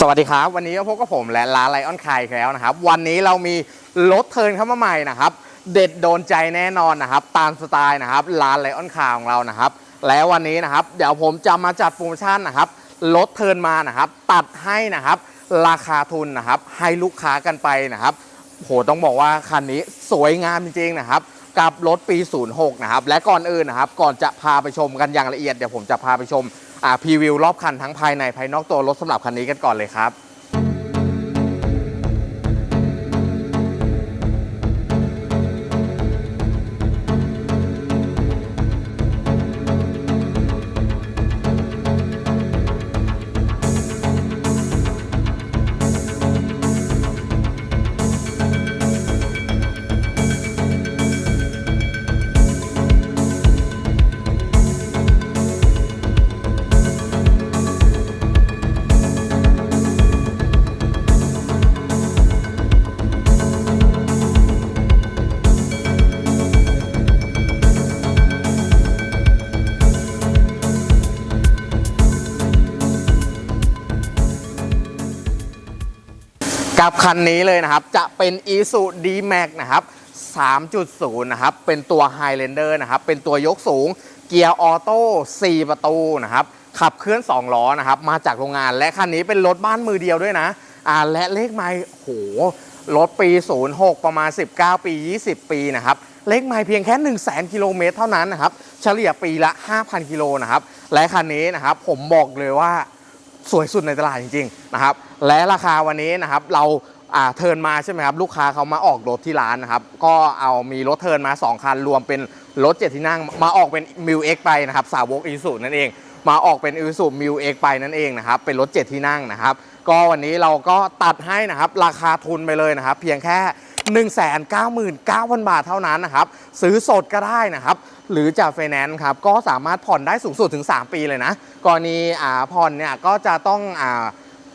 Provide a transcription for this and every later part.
สวัสดีครับ วันนี้ก็พบกับผมและร้านไลออนคายแล้วนะครับ วันนี้เรามีรถเทินเข้ามาใหม่นะครับ เด็ดโดนใจแน่นอนนะครับ ตามสไตล์นะครับร้านไลออนคาของเรานะครับ และวันนี้นะครับ เดี๋ยวผมจะมาจัดโปรโมชั่นนะครับรถเทินมานะครับ ตัดให้นะครับ ราคาทุนนะครับ ให้ลูกค้ากันไปนะครับโหต้องบอกว่าคันนี้สวยงามจริงๆนะครับ กับรถปี 06 นะครับ และก่อนอื่นนะครับ ก่อนจะพาไปชมกันอย่างละเอียดเดี๋ยวผมจะพาไปชม พรีวิวรอบคันทั้งภายในภายนอกตัวรถสำหรับคันนี้กันก่อนเลยครับ กับคันนี้เลยนะครับ จะเป็น i s u d m a x นะครับ 3.0 นะครับ เป็นตัว Highlander นะครับ เป็นตัวยกสูง เกียร์ออโต้ 4 ประตูนะครับ ขับเคลื่อน 2 ล้อนะครับ มาจากโรงงาน และคันนี้เป็นรถบ้านมือเดียวด้วยนะ อ่า และเลขไมล์โห รถปี 06 ประมาณ 19 ปี 20 ปีนะครับเลขไมล์เพียงแค่ 1 0 0 0 0 0กิโลเมตรเท่านั้นนะครับ เฉลี่ยปีละ 5,000 กิโลนะครับ และคันนี้นะครับผมบอกเลยว่าสวยสุดในตลาดจริงๆนะครับ และราคาวันนี้นะครับเราเทิร์นมาใช่ไหมครับลูกค้าเขามาออกรถที่ร้านนะครับก็เอามีรถเทิร์นมา 2 คันรวมเป็นรถเจ็ดที่นั่งมาออกเป็นมิวเอ็กไปนะครับสาวกอีสุนั่นเอง มาออกเป็นอีสุมิวเอ็กไปนั่นเองนะครับเป็นรถเจ็ดที่นั่งนะครับก็วันนี้เราก็ตัดให้นะครับราคาทุนไปเลยนะครับเพียงแค่199,000 บาทเท่านั้นนะครับซื้อสดก็ได้นะครับหรือจากไฟแนนซ์ครับก็สามารถผ่อนได้สูงสุดถึง 3 ปีเลยนะกรณีอ่าผ่อนเนี่ยก็จะต้องอ่า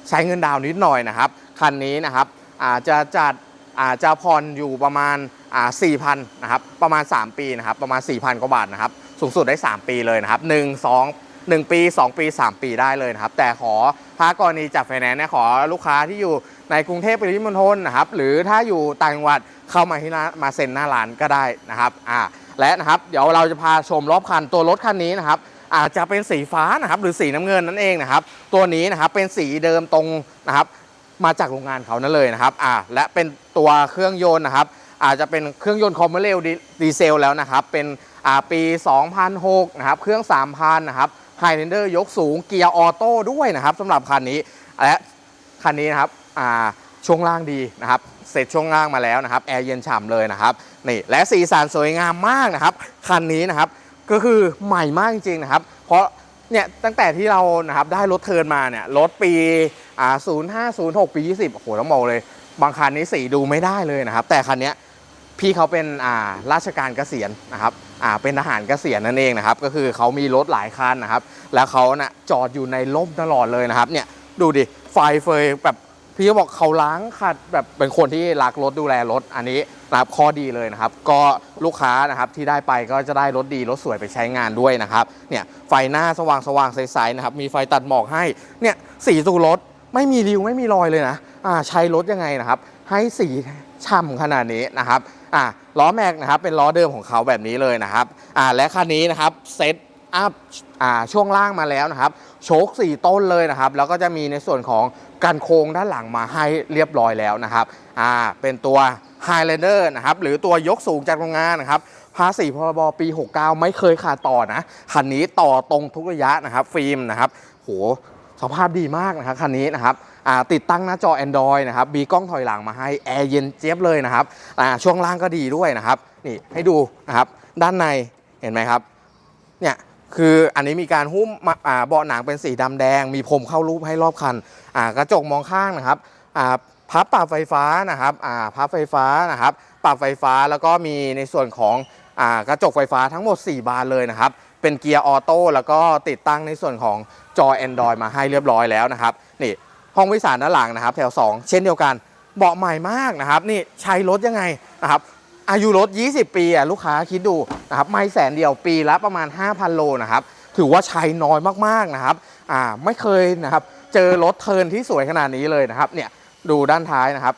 ใช้เงินดาวน์นิดหน่อยนะครับ คันนี้นะครับอาจจะจัดอาจจะผ่อนอยู่ประมาณอ่า4,000นะครับประมาณ 3 ปีนะครับประมาณ 4,000 กว่าบาทนะครับสูงสุดได้ 3 ปีเลยนะครับ1 2 1 ปี 2 ปี 3 ปีได้เลยนะครับ แต่ขอถ้ากรณีจากไฟแนนซ์เนี่ยขอลูกค้าที่อยู่ในกรุงเทพปริมณฑลนะครับ หรือถ้าอยู่ต่างจังหวัดเข้ามาที่ร้านมาเซ็นหน้าร้านก็ได้นะครับอ่าและนะครับ เดี๋ยวเราจะพาชมรอบคันตัวรถคันนี้นะครับ อาจจะเป็นสีฟ้านะครับหรือสีน้ำเงินนั่นเองนะครับตัวนี้นะครับเป็นสีเดิมตรงนะครับมาจากโรงงานเขานั่นเลยนะครับอ่าและเป็นตัวเครื่องยนต์นะครับอาจจะเป็นเครื่องยนต์คอมเมอร์เรลดีเซลแล้วนะครับเป็นอ่าปี 2006นะครับเครื่อง 3,000นะครับไฮเ l นเดอร์ยกสูงเกียร์ออโต้ด้วยนะครับสำหรับคันนี้และคันนี้นะครับอ่าช่วงล่างดีนะครับ เสร็จช่วงล่างมาแล้วนะครับแอร์เย็นฉ่ำเลยนะครับนี่และสีสันสวยงามมากนะครับ คันนี้นะครับ ก็คือใหม่มากจริงๆนะครับ เพราะเนี่ยตั้งแต่ที่เรานะครับได้รถเทินมาเนี่ยรถปีอ่า05 06 ปี 20 โอ้โหต้องบอกเลย บางคันนี้สีดูไม่ได้เลยนะครับ แต่คันนี้พี่เขาเป็นอ่าราชการเกษียณนะครับอ่าเป็นทหารเกษียณนั่นเองนะครับ ก็คือเขามีรถหลายคันนะครับ แล้วเขาน่ะจอดอยู่ในร่มตลอดเลยนะครับเนี่ยดูดิไฟเฟยแบบ พี่เขาบอกเขาล้างขัดแบบเป็นคนที่รักรถดูแลรถอันนี้นะครับข้อดีเลยนะครับ ก็ลูกค้านะครับที่ได้ไปก็จะได้รถดีรถสวยไปใช้งานด้วยนะครับเนี่ยไฟหน้าสว่างสว่างใสๆนะครับมีไฟตัดหมอกให้เนี่ยสีตูรถไม่มีริ้วไม่มีรอยเลยนะอ่าใช้รถยังไงนะครับ ให้สีฉ่ำขนาดนี้นะครับอ่าล้อแม็กนะครับเป็นล้อเดิมของเขาแบบนี้เลยนะครับอ่าและคันนี้นะครับเซ็ต อัพอช่วงล่างมาแล้วนะครับ โชคสี่ต้นเลยนะครับ แล้วก็จะมีในส่วนของกันโค้งด้านหลังมาให้เรียบร้อยแล้วนะครับอ่าเป็นตัว Highlander นะครับ หรือตัวยกสูงจากโรงงานนะครับภาษีพรบปี 69 ไม่เคยขาดต่อนะคันนี้ต่อตรงทุกระยะนะครับ ฟิล์มนะครับโหสภาพดีมากนะครับคันนี้นะครับติดตั้งหน้าจอ Android นะครับมีกล้องถอยหลังมาให้แอร์เย็นเจี๊ยบเลยนะครับช่วงล่างก็ดีด้วยนะครับนี่ให้ดูนะครับด้านในเห็นไหมครับเนี่ย คืออันนี้มีการหุ้มเบาะหนังเป็นสีดำแดง มีพรมเข้ารูปให้รอบคันกระจกมองข้างนะครับพับปรับไฟฟ้านะครับพับไฟฟ้านะครับปรับไฟฟ้าแล้วก็มีในส่วนของอกระจกไฟฟ้าทั้งหมด 4 บานเลยนะครับ เป็นเกียร์ออโต้แล้วก็ติดตั้งในส่วนของจอ Android มาให้เรียบร้อยแล้วนะครับนี่ห้องวิสานด้านหลังนะครับ แถว 2 เช่นเดียวกันเบาะใหม่มากนะครับ นี่ใช้รถยังไงนะครับ อายุรถ 20 ปีอะลูกค้าคิดดูนะครับไม่แสนเดียวปีละประมาณ 5,000 โลนะครับถือว่าใช้น้อยมากๆนะครับอ่าไม่เคยนะครับเจอรถเทินที่สวยขนาดนี้เลยนะครับเนี่ยดูด้านท้ายนะครับ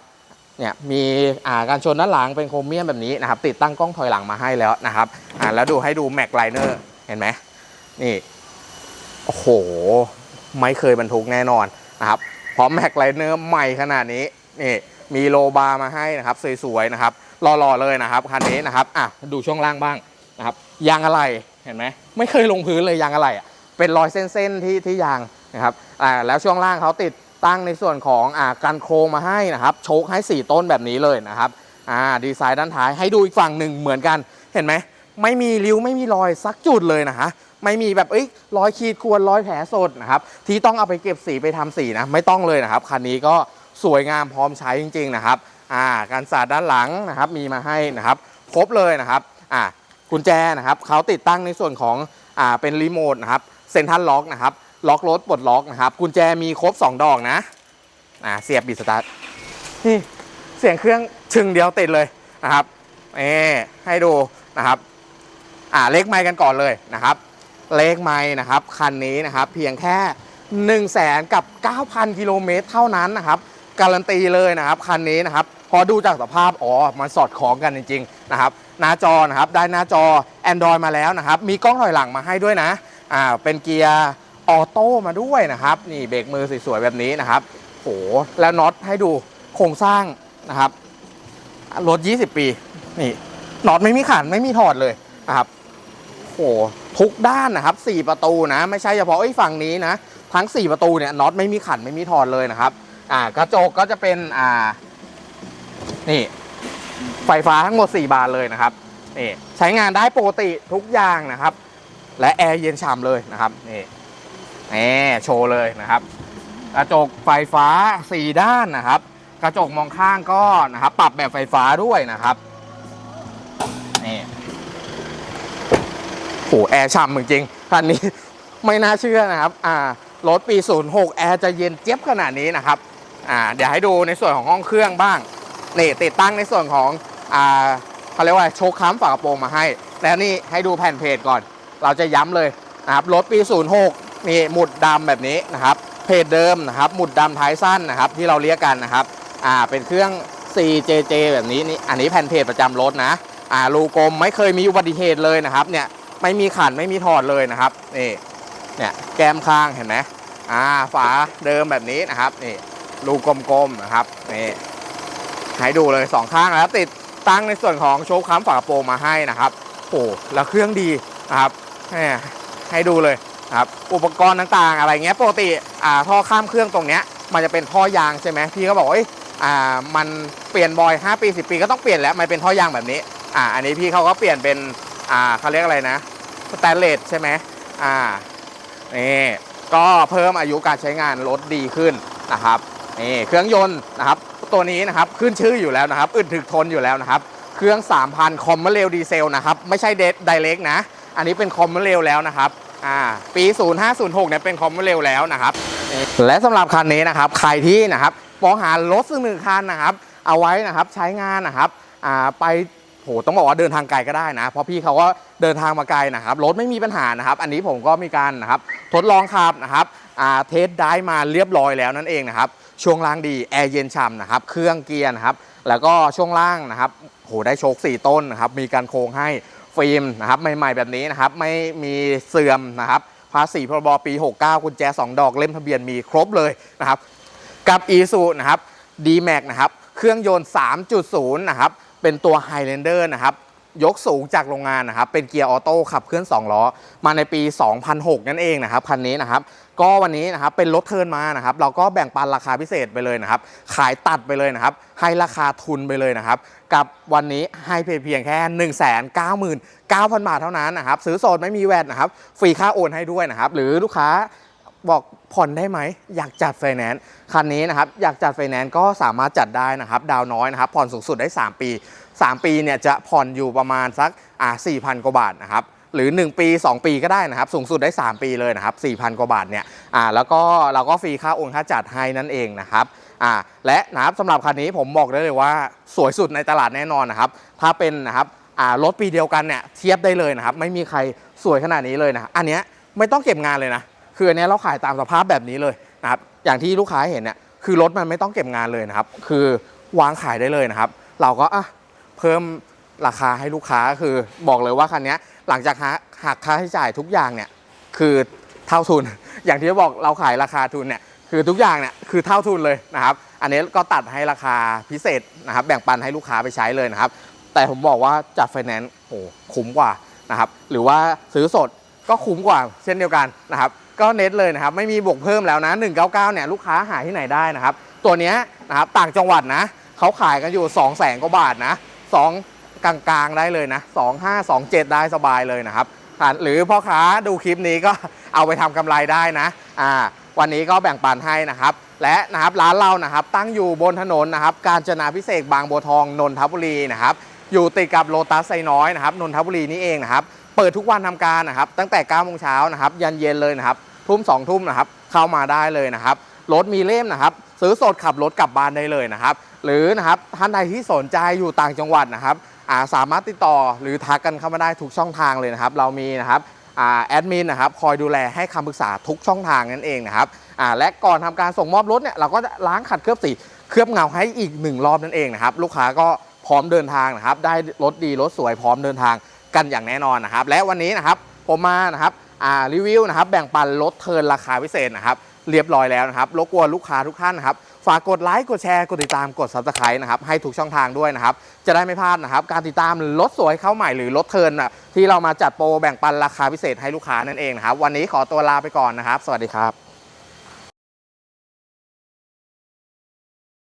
เนี่ยมีอ่าการชนด้านหลังเป็นโครเมียมแบบนี้นะครับติดตั้งกล้องถอยหลังมาให้แล้วนะครับอ่าแล้วดูให้ดูแม็กไลเนอร์เห็นไหมนี่โอ้โห ไม่เคยบรรทุกแน่นอนนะครับพราะแม็กไลเนอร์ใหม่ขนาดนี้นี่มีโลบาร์มาให้นะครับสวยๆนะครับ รอๆเลยนะครับคันนี้นะครับอะดูช่วงล่างบ้างนะครับยางอะไรเห็นไหมไม่เคยลงพื้นเลยยางอะไรอะเป็นรอยเส้นๆที่ที่ยางนะครับอ่าแล้วช่วงล่างเขาติดตั้งในส่วนของอ่ากันโครงมาให้นะครับโชคให้ 4 ต้นแบบนี้เลยนะครับอ่าดีไซน์ด้านท้ายให้ดูอีกฝั่งหนึ่งเหมือนกันเห็นไหมไม่มีริ้วไม่มีรอยสักจุดเลยนะฮะไม่มีแบบเอ้ยรอยขีดข่วนรอยแผลสดนะครับที่ต้องเอาไปเก็บสีไปทำสีนะไม่ต้องเลยนะครับคันนี้ก็สวยงามพร้อมใช้จริง ๆ นะครับ อ่าการสาดด้านหลังนะครับมีมาให้นะครับครบเลยนะครับอ่ากุญแจนะครับเขาติดตั้งในส่วนของอ่าเป็นรีโมทนะครับเซ็นทรัลล็อกนะครับล็อกรถปลดล็อกนะครับกุญแจมีครบ 2 ดอกนะอ่าเสียบบิดสตาร์ทนี่เสียงเครื่องชึงเดียวติดเลยนะครับเอให้ดูนะครับอ่าเลขไมค์กันก่อนเลยนะครับ เลขไม้นะครับคันนี้นะครับเพียงแค่1 0 0 0 0แสนกับ 9,000 กิโลเมตรเท่านั้นนะครับ การันตีเลยนะครับ คันนี้นะครับ อดูจากสภาพอ๋อมันสอดคล้องกันจริงๆนะครับหน้าจอนะครับได้หน้าจอ Android มาแล้วนะครับ มีกล้องถอยหลังมาให้ด้วยนะอ่าเป็นเกียร์ออโต้มาด้วยนะครับ นี่เบรกมือสวยๆแบบนี้นะครับโหแล้วน็อตให้ดูโครงสร้างนะครับรถ 20 ปีนี่น็อตไม่มีขันไม่มีถอดเลยนะครับโอ้โหทุกด้านนะครับ 4 ประตูนะ ไม่ใช่เฉพาะไอ้ฝั่งนี้นะ ทั้ง 4 ประตูเนี่ยน็อตไม่มีขันไม่มีถอดเลยนะครับอ่ากระจกก็จะเป็นอ่า นี่ ไฟฟ้าทั้งหมด 4 บานเลยนะครับนี่ใช้งานได้ปกติทุกอย่างนะครับ และแอร์เย็นฉ่ำเลยนะครับนี่นี่โชว์เลยนะครับ กระจกไฟฟ้า 4 ด้านนะครับ กระจกมองข้างก็นะครับ ปรับแบบไฟฟ้าด้วยนะครับนี่โหแอร์ฉ่ำจริงๆคันนี้ไม่น่าเชื่อนะครับ อ่ารถปี 06 แอร์จะเย็นเจี๊ยบขนาดนี้นะครับ อ่า เดี๋ยวให้ดูในส่วนของห้องเครื่องบ้าง นี่ติดตั้งในส่วนของอ่าเขาเรียกว่าโชคค้ำฝากระโปรงมาให้ แล้วนี่ให้ดูแผ่นเพจก่อน เราจะย้ำเลยนะครับรถปี 06 มีหมุดดำแบบนี้นะครับ เพจเดิมนะครับ หมุดดำท้ายสั้นนะครับ ที่เราเรียกกันนะครับอ่าเป็นเครื่อง CJJ แบบนี้นี่อันนี้แผ่นเพจประจำรถนะอ่ารูกลมไม่เคยมีอุบัติเหตุเลยนะครับเนี่ยไม่มีขันไม่มีถอดเลยนะครับนี่เนี่ยแก้มข้างเห็นไหมอ่าฝาเดิมแบบนี้นะครับนี่รูกลมๆนะครับนี่ ให้ดูเลยสองข้างนะครับติดตั้งในส่วนของโชว์ค้ำฝากระโปรงมาให้นะครับโอ้แล้วเครื่องดีนะครับให้ดูเลยครับอุปกรณ์ต่างๆ อะไรเงี้ยปกติอ่าท่อข้ามเครื่องตรงเนี้ยมันจะเป็นท่อยางใช่ไหมพี่ก็บอกว่าเอ้ยอ่ามันเปลี่ยนบ่อย 5 ปี 10 ปีก็ต้องเปลี่ยนแล้วมันเป็นท่อยางแบบนี้อ่าอันนี้พี่เขาก็เปลี่ยนเป็นอ่าเขาเรียกอะไรนะสแตนเลสใช่ไหมอ่านี่ก็เพิ่มอายุการใช้งานรถดีขึ้นนะครับนี่เครื่องยนต์นะครับ ตัวนี้นะครับขึ้นชื่ออยู่แล้วนะครับอึดถึกทนอยู่แล้วนะครับ เครื่อง 3,000 คอมเมเรลดีเซลนะครับไม่ใช่เดไดเรกนะ อันนี้เป็นคอมเมเรลแล้วนะครับอ่าปี 0506เนี่ยเป็นคอมเมเรลแล้วนะครับ และสำหรับคันนี้นะครับใครที่นะครับมองหารถสักหนึ่งคันนะครับ เอาไว้นะครับใช้งานนะครับอ่าไปโหต้องบอกว่าเดินทางไกลก็ได้นะเพราะพี่เขาก็เดินทางมาไกลนะครับรถไม่มีปัญหานะครับ อันนี้ผมก็มีการนะครับทดลองขับนะครับอ่าเทสได้มาเรียบร้อยแล้วนั่นเองนะครับ ช่วงล่างดีแอร์เย็นฉ่ำนะครับเครื่องเกียร์นะครับแล้วก็ช่วงล่างนะครับโหได้โชค4 ต้นนะครับมีการโครงให้ฟิล์มนะครับใหม่ๆแบบนี้นะครับไม่มีเสื่อมนะครับภาษีพรบปี 69 กุญแจ 2 ดอกเล่มทะเบียนมีครบเลยนะครับกับ e s u นะครับ D-Max นะครับเครื่องยนต์ 3.0 นะครับเป็นตัว Highlander นะครับ ยกสูงจากโรงงานนะครับ เป็นเกียร์ออโต้ขับเคลื่อน 2 ล้อ มาในปี 2006 นั่นเองนะครับ คันนี้นะครับ ก็วันนี้นะครับ เป็นรถเทิร์นมานะครับ เราก็แบ่งปันราคาพิเศษไปเลยนะครับ ขายตัดไปเลยนะครับ ให้ราคาทุนไปเลยนะครับ กับวันนี้ให้เพียงแค่ 1 9 9 0 0 0 บาทเท่านั้นนะครับ ซื้อโซนไม่มีแวดนะครับ ฟรีค่าโอนให้ด้วยนะครับ หรือลูกค้า บอกผ่อนได้ไหม อยากจัดไฟแนนซ์คันนี้นะครับ อยากจัดไฟแนนซ์ก็สามารถจัดได้นะครับ ดาวน้อยนะครับ ผ่อนสูงสุดได้ 3 ปี 3 ปีเนี่ยจะผ่อนอยู่ประมาณสักอ่า4,000กว่าบาทนะครับหรือ 1 ปี 2 ปีก็ได้นะครับ สูงสุดได้ 3 ปีเลยนะครับ4,000 กว่าบาทเนี่ยอ่าแล้วก็เราก็ฟรีค่าโอนค่าจัดให้นั่นเองนะครับอ่าและนะครับสำหรับคันนี้ผมบอกได้เลยว่าสวยสุดในตลาดแน่นอนนะครับ ถ้าเป็นนะครับอ่ารถปีเดียวกันเนี่ยเทียบได้เลยนะครับ ไม่มีใครสวยขนาดนี้เลยนะ อันเนี้ยไม่ต้องเก็บงานเลยนะ คืออันนี้เราขายตามสภาพแบบนี้เลยนะครับอย่างที่ลูกค้าเห็นเนี่ยคือรถมันไม่ต้องเก็บงานเลยนะครับ คือวางขายได้เลยนะครับ เราก็อะเพิ่มราคาให้ลูกค้าคือบอกเลยว่าคันนี้หลังจากหักค่าใช้จ่ายทุกอย่างเนี่ยคือเท่าทุน อย่างที่บอกเราขายราคาทุนเนี่ยคือทุกอย่างเนี่ยคือเท่าทุนเลยนะครับ อันนี้ก็ตัดให้ราคาพิเศษนะครับ แบ่งปันให้ลูกค้าไปใช้เลยนะครับ แต่ผมบอกว่าจัดไฟแนนซ์โหคุ้มกว่านะครับ หรือว่าซื้อสด ก็คุ้มกว่าเช่นเดียวกันนะครับก็เน็ตเลยนะครับไม่มีบวกเพิ่มแล้วนะ 199เนี่ยลูกค้าหาที่ไหนได้นะครับ ตัวนี้นะครับต่างจังหวัดนะเขาขายกันอยู่ 2 0 0แสนกว่าบาทนะ2กลางๆได้เลยนะ25 27 ได้สบายเลยนะครับหรือพ่อค้าดูคลิปนี้ก็เอาไปทำกำไรได้นะอ่าวันนี้ก็แบ่งปันให้นะครับ และนะครับร้านเรานะครับตั้งอยู่บนถนนนะครับกาญจนาพิเศษบางบัวทองนนทบุรีนะครับอยู่ติดกับโลตัสไซน้อยนะครับนนทบุรีนี่เองนะครับ เปิดทุกวันทำการนะครับ ตั้งแต่9โมงเช้านะครับ ยันเย็นเลยนะครับ ทุ่ม2ทุ่มนะครับ เข้ามาได้เลยนะครับ รถมีเล่มนะครับ ซื้อสดขับรถกลับบ้านได้เลยนะครับ หรือนะครับท่านใดที่สนใจอยู่ต่างจังหวัดนะครับาสามารถติดต่อหรือทักกันเข้ามาได้ทุกช่องทางเลยนะครับ เรามีนะครับอแอดมินนะครับคอยดูแลให้คำปรึกษาทุกช่องทางนั่นเองนะครับและก่อนทำการส่งมอบรถเนี่ยเราก็จะล้างขัดเคลือบสีเคลือบเงาให้อีกหนึ่งรอบนั่นเองนะครับ ลูกค้าก็พร้อมเดินทางนะครับ ได้รถดีรถสวยพร้อมเดินทาง กันอย่างแน่นอนนะครับ และวันนี้นะครับผมมานะครับรีวิวนะครับแบ่งปันรถเทิร์นราคาพิเศษนะครับเรียบร้อยแล้วนะครับรบกวนลูกค้าทุกท่านนะครับฝากกดไลค์กดแชร์กดติดตามกด subscribe นะครับให้ทุกช่องทางด้วยนะครับจะได้ไม่พลาดนะครับการติดตามรถสวยเข้าใหม่หรือรถเทิร์นนะที่เรามาจัดโปรแบ่งปันราคาพิเศษให้ลูกค้านั่นเองนะครับวันนี้ขอตัวลาไปก่อนนะครับ สวัสดีครับ